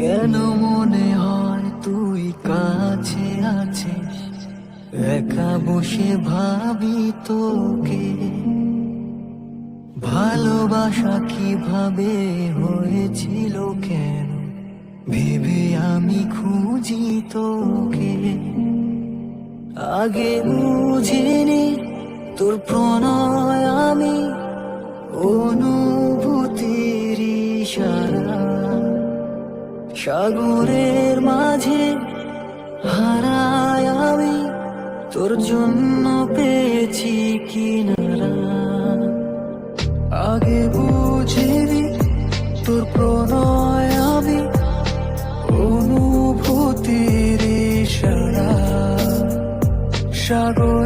কেন মনে হয় তুই কাছে আছিস? একা বসে ভাবি তোকে। ভালোবাসা কীভাবে হয়েছিল কেন? ভেবে আমি খুঁজি তোকে। আগে বুঝিনি তোর প্রণয় সাগরের মাঝে হারায় আমি। তোর জন্য পেয়েছি কিনারা আগে বুঝিনি তোর প্রণয় আমি, অনুভূতির সারা সাগরের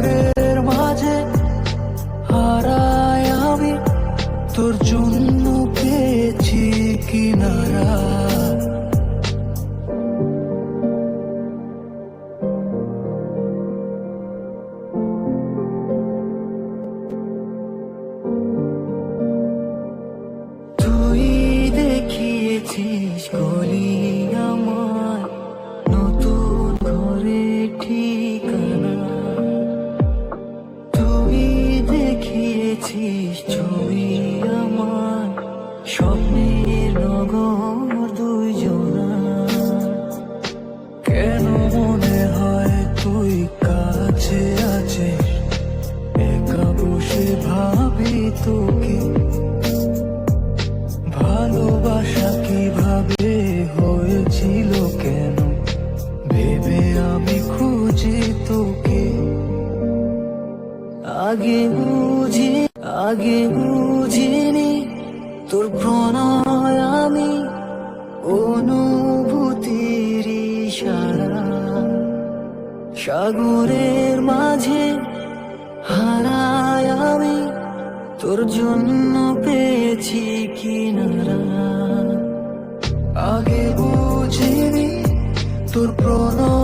দেখিয়েছিস ছবি আমার, স্বপ্নের নগর দুইজনা। কেন মনে হয় তুই কাছে আছিস? একা বসে ভাবি তোকে। ভালোবাসা কীভাবে আগে বুঝি, আগে বুঝিনি তোর প্রণয় আমি অনুভূতির ইশারা। সাগরের মাঝে হারায় আমি, তোর জন্য পেয়েছি কিনারা। আগে বুঝিনি তোর প্রণয়